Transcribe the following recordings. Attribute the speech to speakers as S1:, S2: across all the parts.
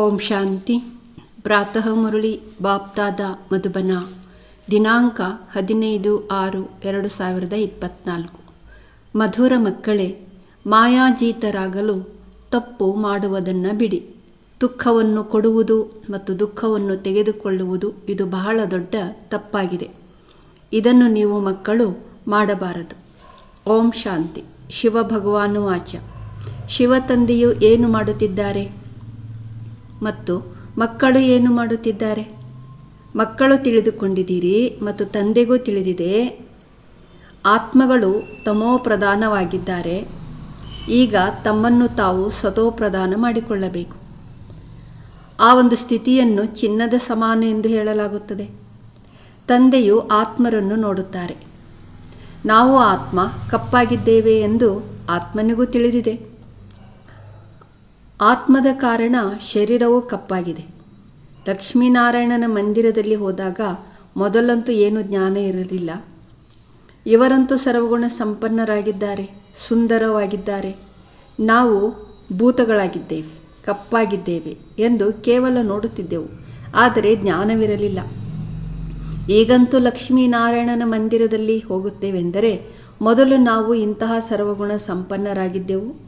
S1: ಓಂ ಶಾಂತಿ. ಪ್ರಾತಃ ಮುರಳಿ ಬಾಪ್ತಾದ ಮಧುಬನ. ದಿನಾಂಕ ಹದಿನೈದು ಆರು ಎರಡು ಸಾವಿರದ ಇಪ್ಪತ್ನಾಲ್ಕು. ಮಧುರ ಮಕ್ಕಳೇ, ಮಾಯಾಜೀತರಾಗಲು ತಪ್ಪು ಮಾಡುವುದನ್ನು ಬಿಡಿ. ದುಃಖವನ್ನು ಕೊಡುವುದು ಮತ್ತು ದುಃಖವನ್ನು ತೆಗೆದುಕೊಳ್ಳುವುದು ಇದು ಬಹಳ ದೊಡ್ಡ ತಪ್ಪಾಗಿದೆ. ಇದನ್ನು ನೀವು ಮಕ್ಕಳು ಮಾಡಬಾರದು. ಓಂ ಶಾಂತಿ. ಶಿವ ಭಗವಾನು ಶಿವ ತಂದೆಯು ಏನು ಮಾಡುತ್ತಿದ್ದಾರೆ? ಮತ್ತು ಮಕ್ಕಳು ಏನು ಮಾಡುತ್ತಿದ್ದಾರೆ? ಮಕ್ಕಳು ತಿಳಿದುಕೊಂಡಿದ್ದೀರಿ ಮತ್ತು ತಂದೆಗೂ ತಿಳಿದಿದೆ, ಆತ್ಮಗಳು ತಮೋ ಪ್ರಧಾನವಾಗಿದ್ದಾರೆ ಈಗ ತಮ್ಮನ್ನು ತಾವು ಸತೋ ಪ್ರಧಾನ ಮಾಡಿಕೊಳ್ಳಬೇಕು. ಆ ಒಂದು ಸ್ಥಿತಿಯನ್ನು ಚಿನ್ನದ ಸಮಾನ ಎಂದು ಹೇಳಲಾಗುತ್ತದೆ. ತಂದೆಯು ಆತ್ಮರನ್ನು ನೋಡುತ್ತಾರೆ. ನಾವು ಆತ್ಮ ಕಪ್ಪಾಗಿದ್ದೇವೆ ಎಂದು ಆತ್ಮನಿಗೂ ತಿಳಿದಿದೆ. ಆತ್ಮದ ಕಾರಣ ಶರೀರವು ಕಪ್ಪಾಗಿದೆ. ಲಕ್ಷ್ಮೀನಾರಾಯಣನ ಮಂದಿರದಲ್ಲಿ ಹೋದಾಗ ಮೊದಲಂತೂ ಏನು ಜ್ಞಾನ ಇರಲಿಲ್ಲ. ಇವರಂತೂ ಸರ್ವಗುಣ ಸಂಪನ್ನರಾಗಿದ್ದಾರೆ, ಸುಂದರವಾಗಿದ್ದಾರೆ. ನಾವು ಭೂತಗಳಾಗಿದ್ದೇವೆ, ಕಪ್ಪಾಗಿದ್ದೇವೆ ಎಂದು ಕೇವಲ ನೋಡುತ್ತಿದ್ದೆವು. ಆದರೆ ಜ್ಞಾನವಿರಲಿಲ್ಲ. ಈಗಂತೂ ಲಕ್ಷ್ಮೀನಾರಾಯಣನ ಮಂದಿರದಲ್ಲಿ ಹೋಗುತ್ತೇವೆಂದರೆ, ಮೊದಲು ನಾವು ಇಂತಹ ಸರ್ವಗುಣ ಸಂಪನ್ನರಾಗಿದ್ದೆವು.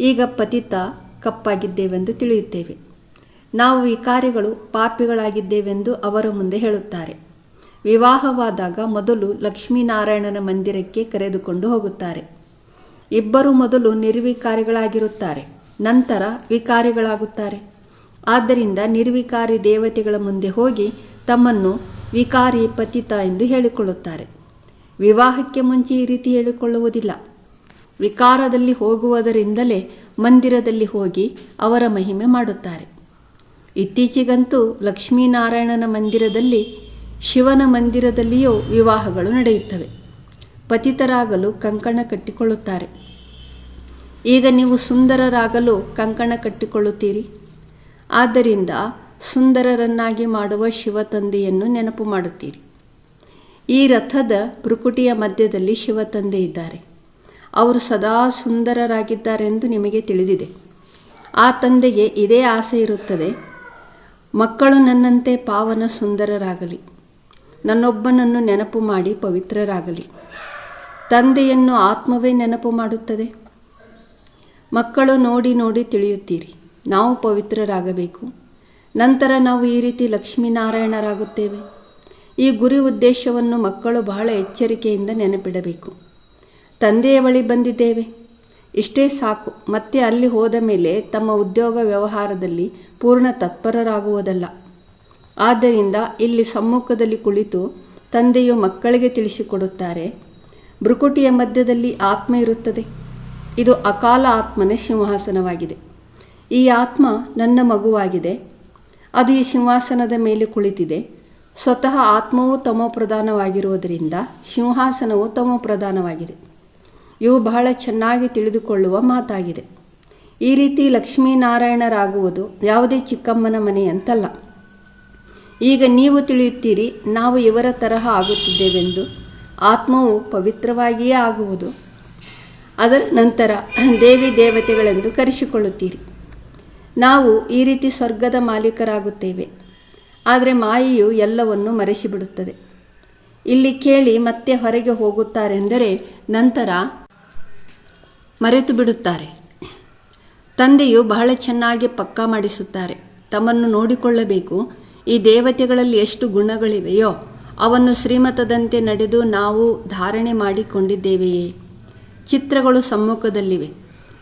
S1: ಈಗ ಪತಿತ ಕಪ್ಪಾಗಿದ್ದೇವೆಂದು ತಿಳಿಯುತ್ತೇವೆ. ನಾವು ವಿಕಾರಿಗಳು ಪಾಪಿಗಳಾಗಿದ್ದೇವೆಂದು ಅವರ ಮುಂದೆ ಹೇಳುತ್ತಾರೆ. ವಿವಾಹವಾದಾಗ ಮೊದಲು ಲಕ್ಷ್ಮೀನಾರಾಯಣನ ಮಂದಿರಕ್ಕೆ ಕರೆದುಕೊಂಡು ಹೋಗುತ್ತಾರೆ. ಇಬ್ಬರು ಮೊದಲು ನಿರ್ವಿಕಾರಿಗಳಾಗಿರುತ್ತಾರೆ, ನಂತರ ವಿಕಾರಿಗಳಾಗುತ್ತಾರೆ. ಆದ್ದರಿಂದ ನಿರ್ವಿಕಾರಿ ದೇವತೆಗಳ ಮುಂದೆ ಹೋಗಿ ತಮ್ಮನ್ನು ವಿಕಾರಿ ಪತಿತ ಎಂದು ಹೇಳಿಕೊಳ್ಳುತ್ತಾರೆ. ವಿವಾಹಕ್ಕೆ ಮುಂಚೆ ಈ ರೀತಿ ಹೇಳಿಕೊಳ್ಳುವುದಿಲ್ಲ. ವಿಕಾರದಲ್ಲಿ ಹೋಗುವುದರಿಂದಲೇ ಮಂದಿರದಲ್ಲಿ ಹೋಗಿ ಅವರ ಮಹಿಮೆ ಮಾಡುತ್ತಾರೆ. ಇತ್ತೀಚೆಗಂತೂ ಲಕ್ಷ್ಮೀನಾರಾಯಣನ ಮಂದಿರದಲ್ಲಿ ಶಿವನ ಮಂದಿರದಲ್ಲಿಯೂ ವಿವಾಹಗಳು ನಡೆಯುತ್ತವೆ. ಪತಿತರಾಗಲು ಕಂಕಣ ಕಟ್ಟಿಕೊಳ್ಳುತ್ತಾರೆ. ಈಗ ನೀವು ಸುಂದರರಾಗಲು ಕಂಕಣ ಕಟ್ಟಿಕೊಳ್ಳುತ್ತೀರಿ? ಆದ್ದರಿಂದ ಸುಂದರರನ್ನಾಗಿ ಮಾಡುವ ಶಿವ ತಂದೆಯನ್ನು ನೆನಪು ಮಾಡುತ್ತೀರಿ. ಈ ರಥದ ಭ್ರುಕುಟಿಯ ಮಧ್ಯದಲ್ಲಿ ಶಿವ ತಂದೆ ಇದ್ದಾರೆ. ಅವರು ಸದಾ ಸುಂದರರಾಗಿದ್ದಾರೆಂದು ನಿಮಗೆ ತಿಳಿದಿದೆ. ಆ ತಂದೆಗೆ ಇದೇ ಆಸೆ ಇರುತ್ತದೆ. ಮಕ್ಕಳು ನನ್ನಂತೆ ಪಾವನ ಸುಂದರರಾಗಲಿ. ನನ್ನೊಬ್ಬನನ್ನು ನೆನಪು ಮಾಡಿ ಪವಿತ್ರರಾಗಲಿ. ತಂದೆಯನ್ನು ಆತ್ಮವೇ ನೆನಪು ಮಾಡುತ್ತದೆ. ಮಕ್ಕಳು ನೋಡಿ ನೋಡಿ ತಿಳಿಯುತ್ತೀರಿ. ನಾವು ಪವಿತ್ರರಾಗಬೇಕು. ನಂತರ ನಾವು ಈ ರೀತಿ ಲಕ್ಷ್ಮೀನಾರಾಯಣರಾಗುತ್ತೇವೆ. ಈ ಗುರಿ ಉದ್ದೇಶವನ್ನು ಮಕ್ಕಳು ಬಹಳ ಎಚ್ಚರಿಕೆಯಿಂದ ನೆನಪಿಡಬೇಕು. ತಂದೆಯ ಬಳಿ ಬಂದಿದ್ದೇವೆ. ಇಷ್ಟೇ ಸಾಕು. ಮತ್ತೆ ಅಲ್ಲಿ ಹೋದ ಮೇಲೆ ತಮ್ಮ ಉದ್ಯೋಗ ವ್ಯವಹಾರದಲ್ಲಿ ಪೂರ್ಣ ತತ್ಪರರಾಗುವುದಲ್ಲ. ಆದ್ದರಿಂದ ಇಲ್ಲಿ ಸಮ್ಮುಖದಲ್ಲಿ ಕುಳಿತು ತಂದೆಯು ಮಕ್ಕಳಿಗೆ ತಿಳಿಸಿಕೊಡುತ್ತಾರೆ, ಭ್ರುಕುಟಿಯ ಮಧ್ಯದಲ್ಲಿ ಆತ್ಮ ಇರುತ್ತದೆ. ಇದು ಅಕಾಲ ಆತ್ಮನ ಸಿಂಹಾಸನವಾಗಿದೆ. ಈ ಆತ್ಮ ನನ್ನ ಮಗುವಾಗಿದೆ. ಅದು ಈ ಸಿಂಹಾಸನದ ಮೇಲೆ ಕುಳಿತಿದೆ. ಸ್ವತಃ ಆತ್ಮವು ತಮೋ ಪ್ರಧಾನವಾಗಿರುವುದರಿಂದ ಸಿಂಹಾಸನವು ತಮೋ ಪ್ರಧಾನವಾಗಿದೆ. ಇವು ಬಹಳ ಚೆನ್ನಾಗಿ ತಿಳಿದುಕೊಳ್ಳುವ ಮಾತಾಗಿದೆ. ಈ ರೀತಿ ಲಕ್ಷ್ಮೀನಾರಾಯಣರಾಗುವುದು ಯಾವುದೇ ಚಿಕ್ಕಮ್ಮನ ಮನೆಯಂತಲ್ಲ ಈಗ ನೀವು ತಿಳಿಯುತ್ತೀರಿ, ನಾವು ಇವರ ತರಹ ಆಗುತ್ತಿದ್ದೇವೆಂದು. ಆತ್ಮವು ಪವಿತ್ರವಾಗಿಯೇ ಆಗುವುದು. ಅದರ ನಂತರ ದೇವಿ ದೇವತೆಗಳೆಂದು ಕರೆಸಿಕೊಳ್ಳುತ್ತೀರಿ. ನಾವು ಈ ರೀತಿ ಸ್ವರ್ಗದ ಮಾಲೀಕರಾಗುತ್ತೇವೆ. ಆದರೆ ಮಾಯೆಯು ಎಲ್ಲವನ್ನು ಮರೆಸಿಬಿಡುತ್ತದೆ. ಇಲ್ಲಿ ಕೇಳಿ ಮತ್ತೆ ಹೊರಗೆ ಹೋಗುತ್ತಾರೆಂದರೆ ನಂತರ ಮರೆತು ಬಿಡುತ್ತಾರೆ. ತಂದೆಯು ಬಹಳ ಚೆನ್ನಾಗಿ ಪಕ್ಕಾ ಮಾಡಿಸುತ್ತಾರೆ. ತಮ್ಮನ್ನು ನೋಡಿಕೊಳ್ಳಬೇಕು. ಈ ದೇವತೆಗಳಲ್ಲಿ ಎಷ್ಟು ಗುಣಗಳಿವೆಯೋ, ಅವನ್ನು ಶ್ರೀಮತದಂತೆ ನಡೆದು ನಾವು ಧಾರಣೆ ಮಾಡಿಕೊಂಡಿದ್ದೇವೆಯೇ? ಚಿತ್ರಗಳು ಸಮ್ಮುಖದಲ್ಲಿವೆ.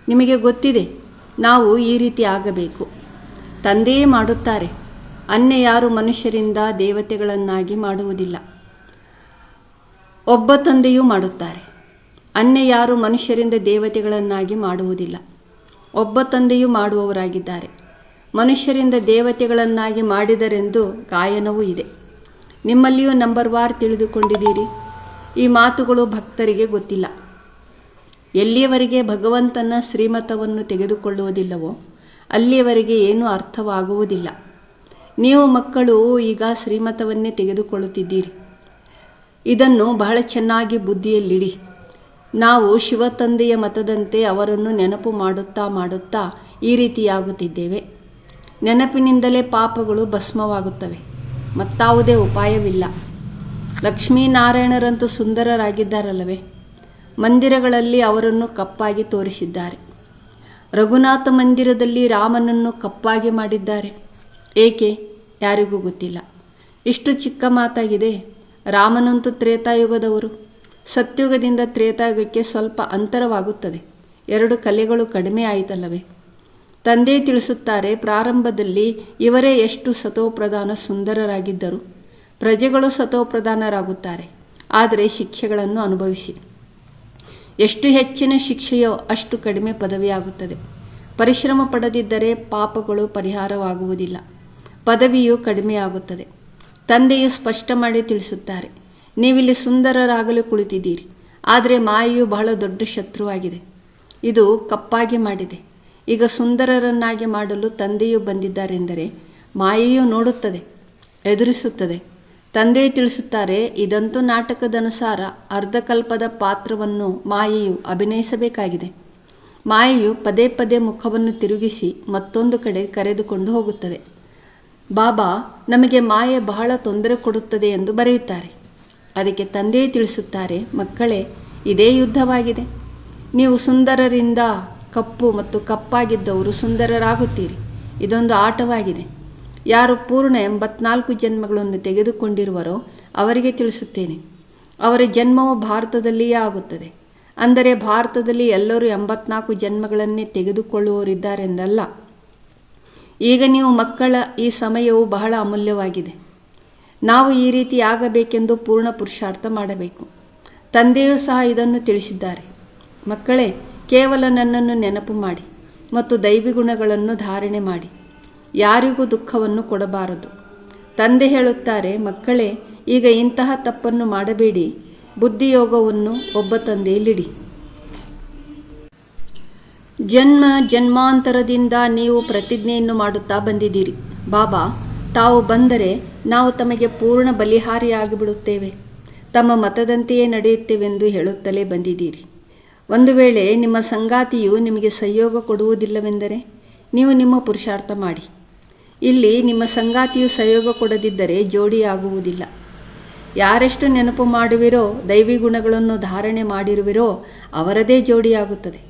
S1: ನಿಮಗೆ ಗೊತ್ತಿದೆ, ನಾವು ಈ ರೀತಿ ಆಗಬೇಕು. ತಂದೆಯೇ ಮಾಡುತ್ತಾರೆ. ಅನ್ಯ ಯಾರು ಮನುಷ್ಯರಿಂದ ದೇವತೆಗಳನ್ನಾಗಿ ಮಾಡುವುದಿಲ್ಲ. ಒಬ್ಬ ತಂದೆಯೂ ಮಾಡುತ್ತಾರೆ. ಅನ್ಯ ಯಾರು ಮನುಷ್ಯರಿಂದ ದೇವತೆಗಳನ್ನಾಗಿ ಮಾಡುವುದಿಲ್ಲ. ಒಬ್ಬ ತಂದೆಯೂ ಮಾಡುವವರಾಗಿದ್ದಾರೆ. ಮನುಷ್ಯರಿಂದ ದೇವತೆಗಳನ್ನಾಗಿ ಮಾಡಿದರೆಂದು ಗಾಯನವೂ ಇದೆ. ನಿಮ್ಮಲ್ಲಿಯೂ ನಂಬರ್ ವಾರ್ ತಿಳಿದುಕೊಂಡಿದ್ದೀರಿ. ಈ ಮಾತುಗಳು ಭಕ್ತರಿಗೆ ಗೊತ್ತಿಲ್ಲ. ಎಲ್ಲಿಯವರೆಗೆ ಭಗವಂತನ ಶ್ರೀಮತವನ್ನು ತೆಗೆದುಕೊಳ್ಳುವುದಿಲ್ಲವೋ, ಅಲ್ಲಿಯವರೆಗೆ ಏನೂ ಅರ್ಥವಾಗುವುದಿಲ್ಲ. ನೀವು ಮಕ್ಕಳು ಈಗ ಶ್ರೀಮತವನ್ನೇ ತೆಗೆದುಕೊಳ್ಳುತ್ತಿದ್ದೀರಿ. ಇದನ್ನು ಬಹಳ ಚೆನ್ನಾಗಿ ಬುದ್ಧಿಯಲ್ಲಿಡಿ. ನಾವು ಶಿವತಂದೆಯ ಮತದಂತೆ ಅವರನ್ನು ನೆನಪು ಮಾಡುತ್ತಾ ಮಾಡುತ್ತಾ ಈ ರೀತಿಯಾಗುತ್ತಿದ್ದೇವೆ. ನೆನಪಿನಿಂದಲೇ ಪಾಪಗಳು ಭಸ್ಮವಾಗುತ್ತವೆ. ಮತ್ತಾವುದೇ ಉಪಾಯವಿಲ್ಲ. ಲಕ್ಷ್ಮೀನಾರಾಯಣರಂತೂ ಸುಂದರರಾಗಿದ್ದಾರಲ್ಲವೇ? ಮಂದಿರಗಳಲ್ಲಿ ಅವರನ್ನು ಕಪ್ಪಾಗಿ ತೋರಿಸಿದ್ದಾರೆ. ರಘುನಾಥ ಮಂದಿರದಲ್ಲಿ ರಾಮನನ್ನು ಕಪ್ಪಾಗಿ ಮಾಡಿದ್ದಾರೆ. ಏಕೆ? ಯಾರಿಗೂ ಗೊತ್ತಿಲ್ಲ. ಇಷ್ಟು ಚಿಕ್ಕ ಮಾತಾಗಿದೆ. ರಾಮನಂತೂ ತ್ರೇತಾಯುಗದವರು. ಸತ್ಯುಗದಿಂದ ತ್ರೇತಾಯುಗಕ್ಕೆ ಸ್ವಲ್ಪ ಅಂತರವಾಗುತ್ತದೆ. ಎರಡು ಕಲೆಗಳು ಕಡಿಮೆ ಆಯಿತಲ್ಲವೇ? ತಂದೆ ತಿಳಿಸುತ್ತಾರೆ, ಪ್ರಾರಂಭದಲ್ಲಿ ಇವರೇ ಎಷ್ಟು ಸತೋಪ್ರಧಾನ ಸುಂದರರಾಗಿದ್ದರು. ಪ್ರಜೆಗಳು ಸತೋಪ್ರಧಾನರಾಗುತ್ತಾರೆ. ಆದರೆ ಶಿಕ್ಷೆಗಳನ್ನು ಅನುಭವಿಸಿ. ಎಷ್ಟು ಹೆಚ್ಚಿನ ಶಿಕ್ಷೆಯೋ ಅಷ್ಟು ಕಡಿಮೆ ಪದವಿಯಾಗುತ್ತದೆ. ಪರಿಶ್ರಮ ಪಡೆದಿದ್ದರೆ ಪಾಪಗಳು ಪರಿಹಾರವಾಗುವುದಿಲ್ಲ. ಪದವಿಯು ಕಡಿಮೆಯಾಗುತ್ತದೆ. ತಂದೆಯು ಸ್ಪಷ್ಟ ಮಾಡಿ ತಿಳಿಸುತ್ತಾರೆ. ನೀವಿಲ್ಲಿ ಸುಂದರರಾಗಲು ಕುಳಿತಿದ್ದೀರಿ. ಆದರೆ ಮಾಯೆಯು ಬಹಳ ದೊಡ್ಡ ಶತ್ರುವಾಗಿದೆ. ಇದು ಕಪ್ಪಾಗಿ ಮಾಡಿದೆ. ಈಗ ಸುಂದರರನ್ನಾಗಿ ಮಾಡಲು ತಂದೆಯು ಬಂದಿದ್ದಾರೆಂದರೆ ಮಾಯೆಯು ನೋಡುತ್ತದೆ, ಎದುರಿಸುತ್ತದೆ. ತಂದೆ ತಿಳಿಸುತ್ತಾರೆ, ಇದಂತೂ ನಾಟಕದನುಸಾರ ಅರ್ಧಕಲ್ಪದ ಪಾತ್ರವನ್ನು ಮಾಯೆಯು ಅಭಿನಯಿಸಬೇಕಾಗಿದೆ. ಮಾಯೆಯು ಪದೇ ಪದೇ ಮುಖವನ್ನು ತಿರುಗಿಸಿ ಮತ್ತೊಂದು ಕಡೆ ಕರೆದುಕೊಂಡು ಹೋಗುತ್ತದೆ. ಬಾಬಾ, ನಮಗೆ ಮಾಯೆ ಬಹಳ ತೊಂದರೆ ಕೊಡುತ್ತದೆ ಎಂದು ಬರೆಯುತ್ತಾರೆ. ಅದಕ್ಕೆ ತಂದೆ ತಿಳಿಸುತ್ತಾರೆ, ಮಕ್ಕಳೇ, ಇದೇ ಯುದ್ಧವಾಗಿದೆ. ನೀವು ಸುಂದರರಿಂದ ಕಪ್ಪು ಮತ್ತು ಕಪ್ಪಾಗಿದ್ದವರು ಸುಂದರರಾಗುತ್ತೀರಿ. ಇದೊಂದು ಆಟವಾಗಿದೆ. ಯಾರು ಪೂರ್ಣ ಎಂಬತ್ನಾಲ್ಕು ಜನ್ಮಗಳನ್ನು ತೆಗೆದುಕೊಂಡಿರುವರೋ ಅವರಿಗೆ ತಿಳಿಸುತ್ತೇನೆ. ಅವರ ಜನ್ಮವು ಭಾರತದಲ್ಲಿಯೇ ಆಗುತ್ತದೆ. ಅಂದರೆ ಭಾರತದಲ್ಲಿ ಎಲ್ಲರೂ ಎಂಬತ್ನಾಲ್ಕು ಜನ್ಮಗಳನ್ನೇ ತೆಗೆದುಕೊಳ್ಳುವವರಿದ್ದಾರೆಂದಲ್ಲ. ಈಗ ನೀವು ಮಕ್ಕಳ ಈ ಸಮಯವು ಬಹಳ ಅಮೂಲ್ಯವಾಗಿದೆ. ನಾವು ಈ ರೀತಿ ಆಗಬೇಕೆಂದು ಪೂರ್ಣ ಪುರುಷಾರ್ಥ ಮಾಡಬೇಕು. ತಂದೆಯೂ ಸಹ ಇದನ್ನು ತಿಳಿಸಿದ್ದಾರೆ. ಮಕ್ಕಳೇ, ಕೇವಲ ನನ್ನನ್ನು ನೆನಪು ಮಾಡಿ ಮತ್ತು ದೈವಿ ಗುಣಗಳನ್ನು ಧಾರಣೆ ಮಾಡಿ. ಯಾರಿಗೂ ದುಃಖವನ್ನು ಕೊಡಬಾರದು. ತಂದೆ ಹೇಳುತ್ತಾರೆ, ಮಕ್ಕಳೇ, ಈಗ ಇಂತಹ ತಪ್ಪನ್ನು ಮಾಡಬೇಡಿ. ಬುದ್ಧಿಯೋಗವನ್ನು ಒಬ್ಬ ತಂದೆಯಲ್ಲಿಡಿ. ಜನ್ಮ ಜನ್ಮಾಂತರದಿಂದ ನೀವು ಪ್ರತಿಜ್ಞೆಯನ್ನು ಮಾಡುತ್ತಾ ಬಂದಿದ್ದೀರಿ. ಬಾಬಾ ತಾವು ಬಂದರೆ ನಾವು ತಮಗೆ ಪೂರ್ಣ ಬಲಿಹಾರಿಯಾಗಿಬಿಡುತ್ತೇವೆ. ತಮ್ಮ ಮತದಂತೆಯೇ ನಡೆಯುತ್ತೇವೆಂದು ಹೇಳುತ್ತಲೇ ಬಂದಿದ್ದೀರಿ. ಒಂದು ವೇಳೆ ನಿಮ್ಮ ಸಂಗಾತಿಯು ನಿಮಗೆ ಸಹಯೋಗ ಕೊಡುವುದಿಲ್ಲವೆಂದರೆ ನೀವು ನಿಮ್ಮ ಪುರುಷಾರ್ಥ ಮಾಡಿ. ಇಲ್ಲಿ ನಿಮ್ಮ ಸಂಗಾತಿಯು ಸಹಯೋಗ ಕೊಡದಿದ್ದರೆ ಜೋಡಿಯಾಗುವುದಿಲ್ಲ. ಯಾರೆಷ್ಟು ನೆನಪು ಮಾಡುವಿರೋ, ದೈವಿ ಗುಣಗಳನ್ನು ಧಾರಣೆ ಮಾಡಿರುವಿರೋ, ಅವರದೇ ಜೋಡಿಯಾಗುತ್ತದೆ.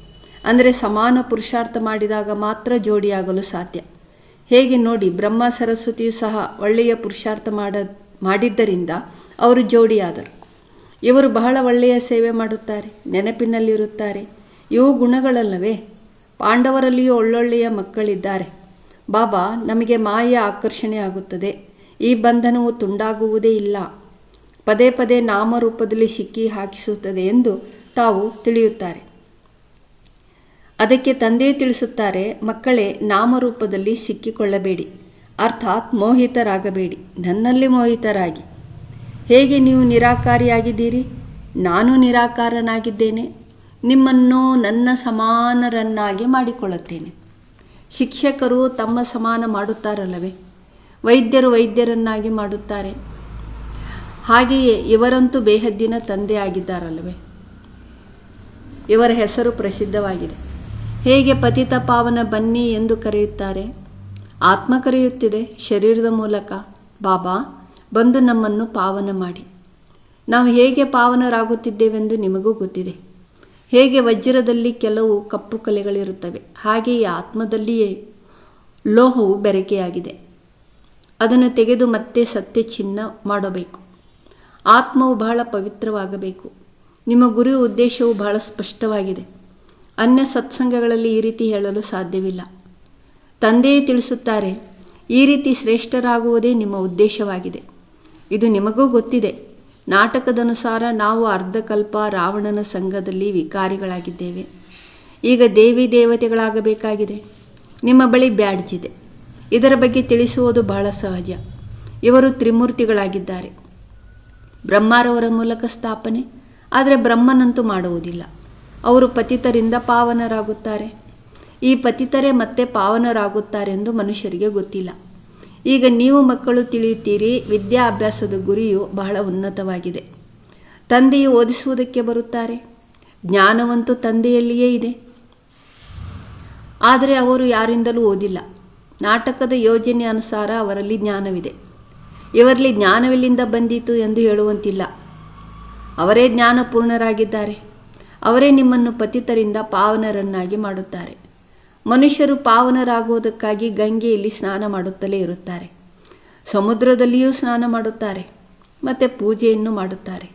S1: ಅಂದರೆ ಸಮಾನ ಪುರುಷಾರ್ಥ ಮಾಡಿದಾಗ ಮಾತ್ರ ಜೋಡಿಯಾಗಲು ಸಾಧ್ಯ. ಹೇಗೆ ನೋಡಿ ಬ್ರಹ್ಮ ಸರಸ್ವತಿಯು ಸಹ ಒಳ್ಳೆಯ ಪುರುಷಾರ್ಥ ಮಾಡ ಮಾಡಿದ್ದರಿಂದ ಅವರು ಜೋಡಿಯಾದರು. ಇವರು ಬಹಳ ಒಳ್ಳೆಯ ಸೇವೆ ಮಾಡುತ್ತಾರೆ, ನೆನಪಿನಲ್ಲಿರುತ್ತಾರೆ. ಇವು ಗುಣಗಳಲ್ಲವೇ? ಪಾಂಡವರಲ್ಲಿಯೂ ಒಳ್ಳೊಳ್ಳೆಯ ಮಕ್ಕಳಿದ್ದಾರೆ. ಬಾಬಾ, ನಮಗೆ ಮಾಯ ಆಕರ್ಷಣೆ ಆಗುತ್ತದೆ. ಈ ಬಂಧನವು ತುಂಡಾಗುವುದೇ ಇಲ್ಲ. ಪದೇ ಪದೇ ನಾಮರೂಪದಲ್ಲಿ ಸಿಕ್ಕಿ ಹಾಕಿಸುತ್ತದೆ ಎಂದು ತಾವು ತಿಳಿಯುತ್ತಾರೆ. ಅದಕ್ಕೆ ತಂದೆ ತಿಳಿಸುತ್ತಾರೆ, ಮಕ್ಕಳೇ, ನಾಮರೂಪದಲ್ಲಿ ಸಿಕ್ಕಿಕೊಳ್ಳಬೇಡಿ. ಅರ್ಥಾತ್ ಮೋಹಿತರಾಗಬೇಡಿ. ನನ್ನಲ್ಲಿ ಮೋಹಿತರಾಗಿ. ಹೇಗೆ ನೀವು ನಿರಾಕಾರಿಯಾಗಿದ್ದೀರಿ? ನಾನು ನಿರಾಕಾರನಾಗಿದ್ದೇನೆ. ನಿಮ್ಮನ್ನು ನನ್ನ ಸಮಾನರನ್ನಾಗಿ ಮಾಡಿಕೊಳ್ಳುತ್ತೇನೆ. ಶಿಕ್ಷಕರು ತಮ್ಮ ಸಮಾನ ಮಾಡುತ್ತಾರಲ್ಲವೇ? ವೈದ್ಯರು ವೈದ್ಯರನ್ನಾಗಿ ಮಾಡುತ್ತಾರೆ. ಹಾಗೆಯೇ ಇವರಂತೂ ಬೇಹದ್ದಿನ ತಂದೆ ಆಗಿದ್ದಾರಲ್ಲವೇ? ಇವರ ಹೆಸರು ಪ್ರಸಿದ್ಧವಾಗಿದೆ. ಹೇಗೆ ಪತಿತ ಪಾವನ ಬನ್ನಿ ಎಂದು ಕರೆಯುತ್ತಾರೆ? ಆತ್ಮ ಕರೆಯುತ್ತಿದೆ, ಶರೀರದ ಮೂಲಕ. ಬಾಬಾ, ಬಂದು ನಮ್ಮನ್ನು ಪಾವನ ಮಾಡಿ. ನಾವು ಹೇಗೆ ಪಾವನರಾಗುತ್ತಿದ್ದೇವೆಂದು ನಿಮಗೂ ಗೊತ್ತಿದೆ. ಹೇಗೆ ವಜ್ರದಲ್ಲಿ ಕೆಲವು ಕಪ್ಪು ಕಲೆಗಳಿರುತ್ತವೆ, ಹಾಗೆಯೇ ಆತ್ಮದಲ್ಲಿಯೇ ಲೋಹವು ಬೆರಕೆಯಾಗಿದೆ. ಅದನ್ನು ತೆಗೆದು ಮತ್ತೆ ಸತ್ಯ ಚಿನ್ನ ಮಾಡಬೇಕು. ಆತ್ಮವು ಬಹಳ ಪವಿತ್ರವಾಗಬೇಕು. ನಿಮ್ಮ ಗುರಿ ಉದ್ದೇಶವು ಬಹಳ ಸ್ಪಷ್ಟವಾಗಿದೆ. ಅನ್ಯ ಸತ್ಸಂಗಗಳಲ್ಲಿ ಈ ರೀತಿ ಹೇಳಲು ಸಾಧ್ಯವಿಲ್ಲ. ತಂದೆಯೇ ತಿಳಿಸುತ್ತಾರೆ, ಈ ರೀತಿ ಶ್ರೇಷ್ಠರಾಗುವುದೇ ನಿಮ್ಮ ಉದ್ದೇಶವಾಗಿದೆ. ಇದು ನಿಮಗೂ ಗೊತ್ತಿದೆ. ನಾಟಕದನುಸಾರ ನಾವು ಅರ್ಧಕಲ್ಪ ರಾವಣನ ಸಂಘದಲ್ಲಿ ವಿಕಾರಿಗಳಾಗಿದ್ದೇವೆ. ಈಗ ದೇವಿ ದೇವತೆಗಳಾಗಬೇಕಾಗಿದೆ. ನಿಮ್ಮ ಬಳಿ ಬ್ಯಾಡ್ಜ್ ಇದೆ. ಇದರ ಬಗ್ಗೆ ತಿಳಿಸುವುದು ಬಹಳ ಸಹಜ. ಇವರು ತ್ರಿಮೂರ್ತಿಗಳಾಗಿದ್ದಾರೆ. ಬ್ರಹ್ಮಾರವರ ಮೂಲಕ ಸ್ಥಾಪನೆ, ಆದರೆ ಬ್ರಹ್ಮನಂತೂ ಮಾಡುವುದಿಲ್ಲ. ಅವರು ಪತಿತರಿಂದ ಪಾವನರಾಗುತ್ತಾರೆ. ಈ ಪತಿತರೇ ಮತ್ತೆ ಪಾವನರಾಗುತ್ತಾರೆಂದು ಮನುಷ್ಯರಿಗೆ ಗೊತ್ತಿಲ್ಲ. ಈಗ ನೀವು ಮಕ್ಕಳು ತಿಳಿಯುತ್ತೀರಿ, ವಿದ್ಯಾಭ್ಯಾಸದ ಗುರಿಯು ಬಹಳ ಉನ್ನತವಾಗಿದೆ. ತಂದೆಯು ಓದಿಸುವುದಕ್ಕೆ ಬರುತ್ತಾರೆ. ಜ್ಞಾನವಂತೂ ತಂದೆಯಲ್ಲಿಯೇ ಇದೆ. ಆದರೆ ಅವರು ಯಾರಿಂದಲೂ ಓದಿಲ್ಲ. ನಾಟಕದ ಯೋಜನೆ ಅನುಸಾರ ಅವರಲ್ಲಿ ಜ್ಞಾನವಿದೆ. ಇವರಲ್ಲಿ ಜ್ಞಾನವಿಲ್ಲಿಂದ ಬಂದಿತು ಎಂದು ಹೇಳುವಂತಿಲ್ಲ. ಅವರೇ ಜ್ಞಾನಪೂರ್ಣರಾಗಿದ್ದಾರೆ. ಅವರೇ ನಿಮ್ಮನ್ನು ಪತಿತರಿಂದ ಪಾವನರನ್ನಾಗಿ ಮಾಡುತ್ತಾರೆ. ಮನುಷ್ಯರು ಪಾವನರಾಗುವುದಕ್ಕಾಗಿ ಗಂಗೆಯಲ್ಲಿ ಸ್ನಾನ ಮಾಡುತ್ತಲೇ ಇರುತ್ತಾರೆ. ಸಮುದ್ರದಲ್ಲಿಯೂ ಸ್ನಾನ ಮಾಡುತ್ತಾರೆ, ಮತ್ತು ಪೂಜೆಯನ್ನು ಮಾಡುತ್ತಾರೆ.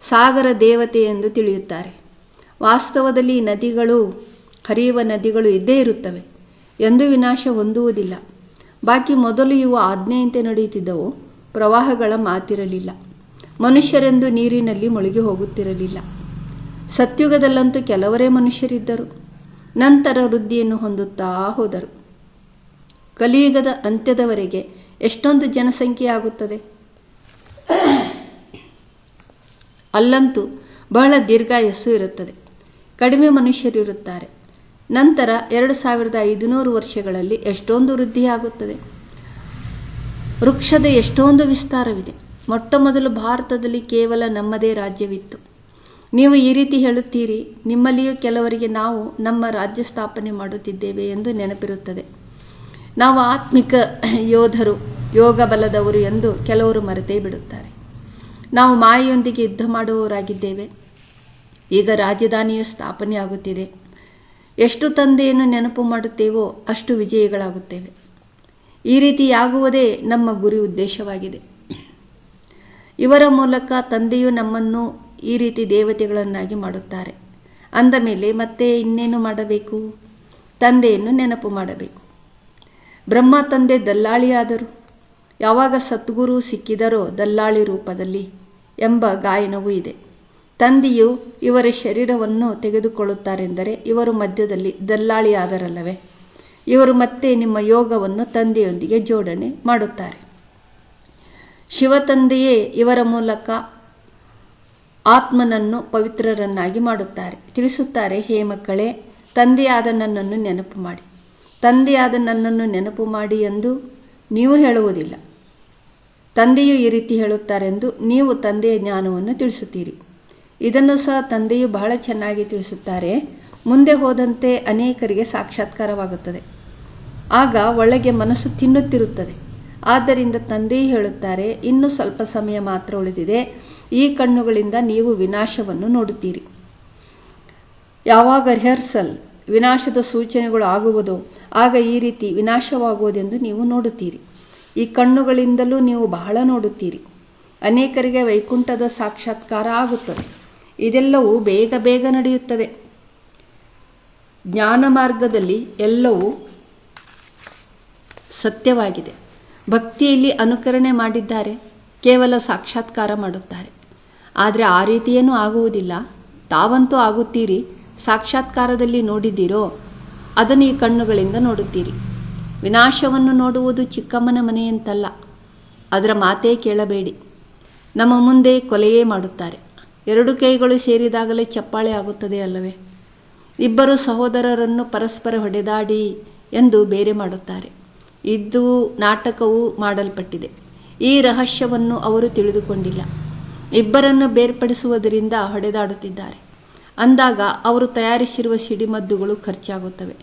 S1: ಸಾಗರ ದೇವತೆ ಎಂದು ತಿಳಿಯುತ್ತಾರೆ. ವಾಸ್ತವದಲ್ಲಿ ನದಿಗಳು, ಹರಿಯುವ ನದಿಗಳು ಇದ್ದೇ ಇರುತ್ತವೆ. ಎಂದು ವಿನಾಶ ಹೊಂದುವುದಿಲ್ಲ. ಬಾಕಿ ಮೊದಲು ಇವು ಆಜ್ಞೆಯಂತೆ ನಡೆಯುತ್ತಿದ್ದವು, ಪ್ರವಾಹಗಳ ಮಾತಿರಲಿಲ್ಲ. ಮನುಷ್ಯರೆಂದು ನೀರಿನಲ್ಲಿ ಮುಳುಗಿ ಹೋಗುತ್ತಿರಲಿಲ್ಲ. ಸತ್ಯುಗದಲ್ಲಂತೂ ಕೆಲವರೇ ಮನುಷ್ಯರಿದ್ದರು. ನಂತರ ವೃದ್ಧಿಯನ್ನು ಹೊಂದುತ್ತಾ ಹೋದರು. ಕಲಿಯುಗದ ಅಂತ್ಯದವರೆಗೆ ಎಷ್ಟೊಂದು ಜನಸಂಖ್ಯೆ ಆಗುತ್ತದೆ ಅಲ್ಲಂತೂ ಬಹಳ ದೀರ್ಘಾಯಸ್ಸು ಇರುತ್ತದೆ. ಕಡಿಮೆ ಮನುಷ್ಯರಿರುತ್ತಾರೆ ನಂತರ ಎರಡು ಸಾವಿರದ ಐದುನೂರು ವರ್ಷಗಳಲ್ಲಿ ಎಷ್ಟೊಂದು ವೃದ್ಧಿಯಾಗುತ್ತದೆ. ವೃಕ್ಷದ ಎಷ್ಟೊಂದು ವಿಸ್ತಾರವಿದೆ. ಮೊಟ್ಟ ಮೊದಲು ಭಾರತದಲ್ಲಿ ಕೇವಲ ನಮ್ಮದೇ ರಾಜ್ಯವಿತ್ತು. ನೀವು ಈ ರೀತಿ ಹೇಳುತ್ತೀರಿ, ನಿಮ್ಮಲ್ಲಿಯೂ ಕೆಲವರಿಗೆ ನಾವು ನಮ್ಮ ರಾಜ್ಯ ಸ್ಥಾಪನೆ ಮಾಡುತ್ತಿದ್ದೇವೆ ಎಂದು ನೆನಪಿರುತ್ತದೆ. ನಾವು ಆತ್ಮಿಕ ಯೋಧರು, ಯೋಗ ಬಲದವರು ಎಂದು ಕೆಲವರು ಮರೆತೇ ಬಿಡುತ್ತಾರೆ. ನಾವು ಮಾಯೆಯೊಂದಿಗೆ ಯುದ್ಧ ಮಾಡುವವರಾಗಿದ್ದೇವೆ. ಈಗ ರಾಜಧಾನಿಯು ಸ್ಥಾಪನೆ ಆಗುತ್ತಿದೆ. ಎಷ್ಟು ತಂದೆಯನ್ನು ನೆನಪು ಮಾಡುತ್ತೇವೋ ಅಷ್ಟು ವಿಜಯಿಗಳಾಗುತ್ತೇವೆ. ಈ ರೀತಿಯಾಗುವುದೇ ನಮ್ಮ ಗುರಿ ಉದ್ದೇಶವಾಗಿದೆ. ಇವರ ಮೂಲಕ ತಂದೆಯು ನಮ್ಮನ್ನು ಈ ರೀತಿ ದೇವತೆಗಳನ್ನಾಗಿ ಮಾಡುತ್ತಾರೆ. ಅಂದ ಮೇಲೆ ಮತ್ತೆ ಇನ್ನೇನು ಮಾಡಬೇಕು? ತಂದೆಯನ್ನು ನೆನಪು ಮಾಡಬೇಕು. ಬ್ರಹ್ಮ ತಂದೆ ದಲ್ಲಾಳಿಯಾದರು. ಯಾವಾಗ ಸದ್ಗುರು ಸಿಕ್ಕಿದರೋ ದಲ್ಲಾಳಿ ರೂಪದಲ್ಲಿ ಎಂಬ ಗಾಯನವೂ ಇದೆ. ತಂದೆಯು ಇವರ ಶರೀರವನ್ನು ತೆಗೆದುಕೊಳ್ಳುತ್ತಾರೆಂದರೆ ಇವರು ಮಧ್ಯದಲ್ಲಿ ದಲ್ಲಾಳಿಯಾದರಲ್ಲವೇ? ಇವರು ಮತ್ತೆ ನಿಮ್ಮ ಯೋಗವನ್ನು ತಂದೆಯೊಂದಿಗೆ ಜೋಡಣೆ ಮಾಡುತ್ತಾರೆ. ಶಿವತಂದೆಯೇ ಇವರ ಮೂಲಕ ಆತ್ಮನನ್ನು ಪವಿತ್ರರನ್ನಾಗಿ ಮಾಡುತ್ತಾರೆ. ತಿಳಿಸುತ್ತಾರೆ, ಹೇ ಮಕ್ಕಳೇ, ತಂದೆಯಾದ ನನ್ನನ್ನು ನೆನಪು ಮಾಡಿ. ತಂದೆಯಾದ ನನ್ನನ್ನು ನೆನಪು ಮಾಡಿ ಎಂದು ನೀವು ಹೇಳುವುದಿಲ್ಲ. ತಂದೆಯು ಈ ರೀತಿ ಹೇಳುತ್ತಾರೆಂದು ನೀವು ತಂದೆಯ ಜ್ಞಾನವನ್ನು ತಿಳಿಸುತ್ತೀರಿ. ಇದನ್ನು ಸಹ ತಂದೆಯು ಬಹಳ ಚೆನ್ನಾಗಿ ತಿಳಿಸುತ್ತಾರೆ. ಮುಂದೆ ಹೋದಂತೆ ಅನೇಕರಿಗೆ ಸಾಕ್ಷಾತ್ಕಾರವಾಗುತ್ತದೆ. ಆಗ ಒಳಗೆ ಮನಸ್ಸು ತಿನ್ನುತ್ತಿರುತ್ತದೆ. ಆದ್ದರಿಂದ ತಂದೆ ಹೇಳುತ್ತಾರೆ, ಇನ್ನು ಸ್ವಲ್ಪ ಸಮಯ ಮಾತ್ರ ಉಳಿದಿದೆ. ಈ ಕಣ್ಣುಗಳಿಂದ ನೀವು ವಿನಾಶವನ್ನು ನೋಡುತ್ತೀರಿ. ಯಾವಾಗ ರಿಹರ್ಸಲ್ ವಿನಾಶದ ಸೂಚನೆಗಳು ಆಗುವುದೋ, ಆಗ ಈ ರೀತಿ ವಿನಾಶವಾಗುವುದೆಂದು ನೀವು ನೋಡುತ್ತೀರಿ. ಈ ಕಣ್ಣುಗಳಿಂದಲೂ ನೀವು ಬಹಳ ನೋಡುತ್ತೀರಿ. ಅನೇಕರಿಗೆ ವೈಕುಂಠದ ಸಾಕ್ಷಾತ್ಕಾರ ಆಗುತ್ತದೆ. ಇದೆಲ್ಲವೂ ಬೇಗ ಬೇಗ ನಡೆಯುತ್ತದೆ. ಜ್ಞಾನ ಮಾರ್ಗದಲ್ಲಿ ಎಲ್ಲವೂ ಸತ್ಯವಾಗಿದೆ. ಭಕ್ತಿಯಲ್ಲಿ ಅನುಕರಣೆ ಮಾಡಿದ್ದಾರೆ, ಕೇವಲ ಸಾಕ್ಷಾತ್ಕಾರ ಮಾಡುತ್ತಾರೆ. ಆದರೆ ಆ ರೀತಿಯೇನೂ ಆಗುವುದಿಲ್ಲ. ತಾವಂತೂ ಆಗುತ್ತೀರಿ, ಸಾಕ್ಷಾತ್ಕಾರದಲ್ಲಿ ನೋಡಿದ್ದೀರೋ, ಅದನ್ನು ಈ ಕಣ್ಣುಗಳಿಂದ ನೋಡುತ್ತೀರಿ. ವಿನಾಶವನ್ನು ನೋಡುವುದು ಚಿಕ್ಕಮ್ಮನ ಮನೆಯಂತಲ್ಲ. ಅದರ ಮಾತೇ ಕೇಳಬೇಡಿ. ನಮ್ಮ ಮುಂದೆ ಕೊಲೆಯೇ ಮಾಡುತ್ತಾರೆ. ಎರಡು ಕೈಗಳು ಸೇರಿದಾಗಲೇ ಚಪ್ಪಾಳೆ ಆಗುತ್ತದೆ ಅಲ್ಲವೇ? ಇಬ್ಬರು ಸಹೋದರರನ್ನು ಪರಸ್ಪರ ಹೊಡೆದಾಡಿ ಎಂದು ಬೇರೆ ಮಾಡುತ್ತಾರೆ. ಇದು ನಾಟಕವು ಮಾಡಲ್ಪಟ್ಟಿದೆ. ಈ ರಹಸ್ಯವನ್ನು ಅವರು ತಿಳಿದುಕೊಂಡಿಲ್ಲ. ಇಬ್ಬರನ್ನು ಬೇರ್ಪಡಿಸುವುದರಿಂದ ಹೊಡೆದಾಡುತ್ತಿದ್ದಾರೆ. ಅಂದಾಗ ಅವರು ತಯಾರಿಸಿರುವ ಸಿಡಿಮದ್ದುಗಳು ಖರ್ಚಾಗುತ್ತವೆ.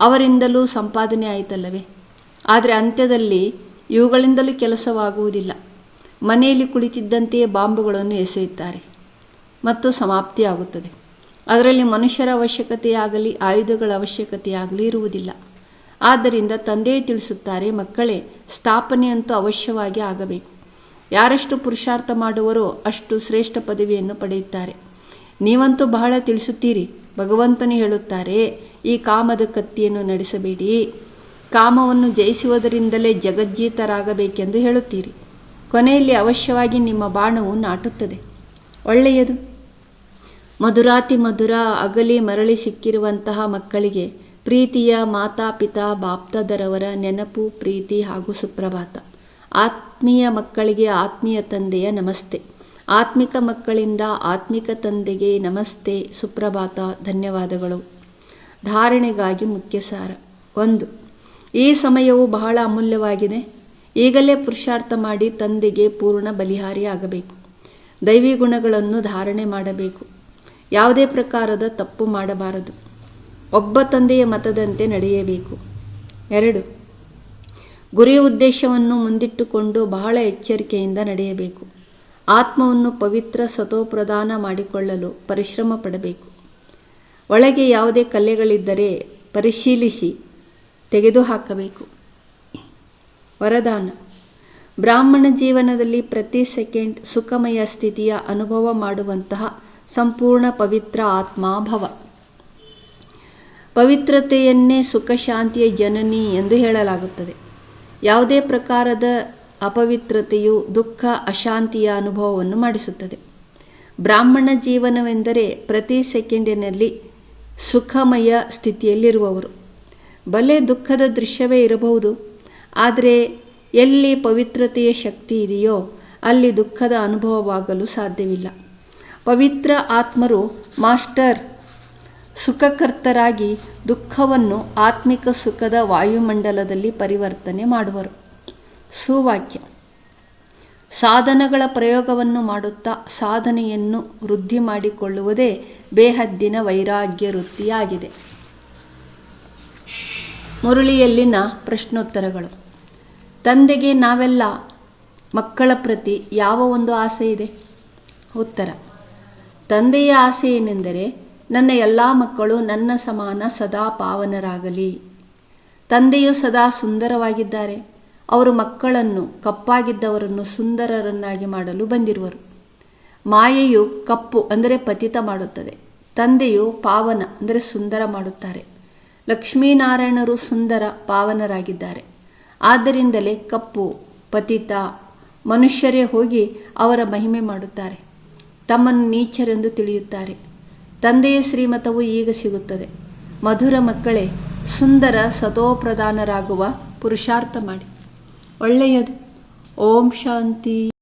S1: ಅವರಿಂದಲೂ ಸಂಪಾದನೆ ಆಯಿತಲ್ಲವೇ? ಆದರೆ ಅಂತ್ಯದಲ್ಲಿ ಇವುಗಳಿಂದಲೂ ಕೆಲಸವಾಗುವುದಿಲ್ಲ. ಮನೆಯಲ್ಲಿ ಕುಳಿತಿದ್ದಂತೆಯೇ ಬಾಂಬುಗಳನ್ನು ಎಸೆಯುತ್ತಾರೆ. ಮತ್ತು ಸಮಾಪ್ತಿಯಾಗುತ್ತದೆ. ಅದರಲ್ಲಿ ಮನುಷ್ಯರ ಅವಶ್ಯಕತೆಯಾಗಲಿ, ಆಯುಧಗಳ ಅವಶ್ಯಕತೆಯಾಗಲಿ ಇರುವುದಿಲ್ಲ. ಆದ್ದರಿಂದ ತಂದೆಯೇ ತಿಳಿಸುತ್ತಾರೆ, ಮಕ್ಕಳೇ ಸ್ಥಾಪನೆಯಂತೂ ಅವಶ್ಯವಾಗಿ ಆಗಬೇಕು. ಯಾರಷ್ಟು ಪುರುಷಾರ್ಥ ಮಾಡುವರೋ ಅಷ್ಟು ಶ್ರೇಷ್ಠ ಪದವಿಯನ್ನು ಪಡೆಯುತ್ತಾರೆ. ನೀವಂತೂ ಬಹಳ ತಿಳಿಸುತ್ತೀರಿ, ಭಗವಂತನು ಹೇಳುತ್ತಾರೆ, ಈ ಕಾಮದ ಕತ್ತಿಯನ್ನು ನಡೆಸಬೇಡಿ. ಕಾಮವನ್ನು ಜಯಿಸುವುದರಿಂದಲೇ ಜಗಜ್ಜೀತರಾಗಬೇಕೆಂದು ಹೇಳುತ್ತೀರಿ. ಕೊನೆಯಲ್ಲಿ ಅವಶ್ಯವಾಗಿ ನಿಮ್ಮ ಬಾಣವು ನಾಟುತ್ತದೆ. ಒಳ್ಳೆಯದು. ಮಧುರಾತಿ ಮಧುರ, ಅಗಲಿ ಮರಳಿ ಸಿಕ್ಕಿರುವಂತಹ ಮಕ್ಕಳಿಗೆ ಪ್ರೀತಿಯ ಮಾತಾಪಿತಾ ಬಾಪ್ತದರವರ ನೆನಪು, ಪ್ರೀತಿ ಹಾಗೂ ಸುಪ್ರಭಾತ. ಆತ್ಮೀಯ ಮಕ್ಕಳಿಗೆ ಆತ್ಮೀಯ ತಂದೆಯ ನಮಸ್ತೆ. ಆತ್ಮಿಕ ಮಕ್ಕಳಿಂದ ಆತ್ಮಿಕ ತಂದೆಗೆ ನಮಸ್ತೆ, ಸುಪ್ರಭಾತ, ಧನ್ಯವಾದಗಳು. ಧಾರಣೆಗಾಗಿ ಮುಖ್ಯ ಸಾರ. ಒಂದು, ಈ ಸಮಯವು ಬಹಳ ಅಮೂಲ್ಯವಾಗಿದೆ. ಈಗಲೇ ಪುರುಷಾರ್ಥ ಮಾಡಿ ತಂದೆಗೆ ಪೂರ್ಣ ಬಲಿಹಾರಿಯಾಗಬೇಕು. ದೈವಿ ಗುಣಗಳನ್ನು ಧಾರಣೆ ಮಾಡಬೇಕು. ಯಾವುದೇ ಪ್ರಕಾರದ ತಪ್ಪು ಮಾಡಬಾರದು. ಒಬ್ಬ ತಂದೆಯ ಮತದಂತೆ ನಡೆಯಬೇಕು. ಎರಡು ಗುರಿ ಉದ್ದೇಶವನ್ನು ಮುಂದಿಟ್ಟುಕೊಂಡು ಬಹಳ ಎಚ್ಚರಿಕೆಯಿಂದ ನಡೆಯಬೇಕು. ಆತ್ಮವನ್ನು ಪವಿತ್ರ ಸತೋಪ್ರದಾನ ಮಾಡಿಕೊಳ್ಳಲು ಪರಿಶ್ರಮ ಪಡಬೇಕು. ಒಳಗೆ ಯಾವುದೇ ಕಲೆಗಳಿದ್ದರೆ ಪರಿಶೀಲಿಸಿ ತೆಗೆದುಹಾಕಬೇಕು. ವರದಾನ, ಬ್ರಾಹ್ಮಣ ಜೀವನದಲ್ಲಿ ಪ್ರತಿ ಸೆಕೆಂಡ್ ಸುಖಮಯ ಸ್ಥಿತಿಯ ಅನುಭವ ಮಾಡುವಂತಹ ಸಂಪೂರ್ಣ ಪವಿತ್ರ ಆತ್ಮಾಭವ. ಪವಿತ್ರತೆಯನ್ನೇ ಸುಖ ಶಾಂತಿಯ ಜನನಿ ಎಂದು ಹೇಳಲಾಗುತ್ತದೆ. ಯಾವುದೇ ಪ್ರಕಾರದ ಅಪವಿತ್ರತೆಯು ದುಃಖ, ಅಶಾಂತಿಯ ಅನುಭವವನ್ನು ಮಾಡಿಸುತ್ತದೆ. ಬ್ರಾಹ್ಮಣ ಜೀವನವೆಂದರೆ ಪ್ರತಿ ಸೆಕೆಂಡಿನಲ್ಲಿ ಸುಖಮಯ ಸ್ಥಿತಿಯಲ್ಲಿರುವವರು. ಬಲೆ ದುಃಖದ ದೃಶ್ಯವೇ ಇರಬಹುದು. ಆದರೆ ಎಲ್ಲಿ ಪವಿತ್ರತೆಯ ಶಕ್ತಿ ಇದೆಯೋ ಅಲ್ಲಿ ದುಃಖದ ಅನುಭವವಾಗಲು ಸಾಧ್ಯವಿಲ್ಲ. ಪವಿತ್ರ ಆತ್ಮರು ಮಾಸ್ಟರ್ ಸುಖಕರ್ತರಾಗಿ ದುಃಖವನ್ನು ಆತ್ಮಿಕ ಸುಖದ ವಾಯುಮಂಡಲದಲ್ಲಿ ಪರಿವರ್ತನೆ ಮಾಡುವರು. ಸುವಾಕ್ಯ. ಸಾಧನಗಳ ಪ್ರಯೋಗವನ್ನು ಮಾಡುತ್ತಾ ಸಾಧನೆಯನ್ನು ವೃದ್ಧಿ ಮಾಡಿಕೊಳ್ಳುವುದೇ ಬೇಹದ್ದಿನ ವೈರಾಗ್ಯ ವೃತ್ತಿಯಾಗಿದೆ. ಮುರುಳಿಯಲ್ಲಿನ ಪ್ರಶ್ನೋತ್ತರಗಳು. ತಂದೆಗೆ ನಾವೆಲ್ಲ ಮಕ್ಕಳ ಪ್ರತಿ ಯಾವ ಒಂದು ಆಸೆ ಇದೆ? ಉತ್ತರ. ತಂದೆಯ ಆಸೆ ಏನೆಂದರೆ ನನ್ನ ಎಲ್ಲ ಮಕ್ಕಳು ನನ್ನ ಸಮಾನ ಸದಾ ಪಾವನರಾಗಲಿ. ತಂದೆಯು ಸದಾ ಸುಂದರವಾಗಿದ್ದಾರೆ. ಅವರು ಮಕ್ಕಳನ್ನು, ಕಪ್ಪಾಗಿದ್ದವರನ್ನು ಸುಂದರರನ್ನಾಗಿ ಮಾಡಲು ಬಂದಿರುವರು. ಮಾಯೆಯು ಕಪ್ಪು ಅಂದರೆ ಪತಿತ ಮಾಡುತ್ತದೆ. ತಂದೆಯು ಪಾವನ ಅಂದರೆ ಸುಂದರ ಮಾಡುತ್ತಾರೆ. ಲಕ್ಷ್ಮೀನಾರಾಯಣರು ಸುಂದರ ಪಾವನರಾಗಿದ್ದಾರೆ. ಆದ್ದರಿಂದಲೇ ಕಪ್ಪು, ಪತಿತ, ಮನುಷ್ಯರೇ ಹೋಗಿ ಅವರ ಮಹಿಮೆ ಮಾಡುತ್ತಾರೆ. ತಮ್ಮನ್ನು ನೀಚರೆಂದು ತಿಳಿಯುತ್ತಾರೆ. ತಂದೆಯ ಶ್ರೀಮತವು ಈಗ ಸಿಗುತ್ತದೆ. ಮಧುರ ಮಕ್ಕಳೇ ಸುಂದರ ಸತೋಪ್ರಧಾನರಾಗುವ ಪುರುಷಾರ್ಥ ಮಾಡಿ. ಒಳ್ಳೆಯದು. ಓಂ ಶಾಂತಿ.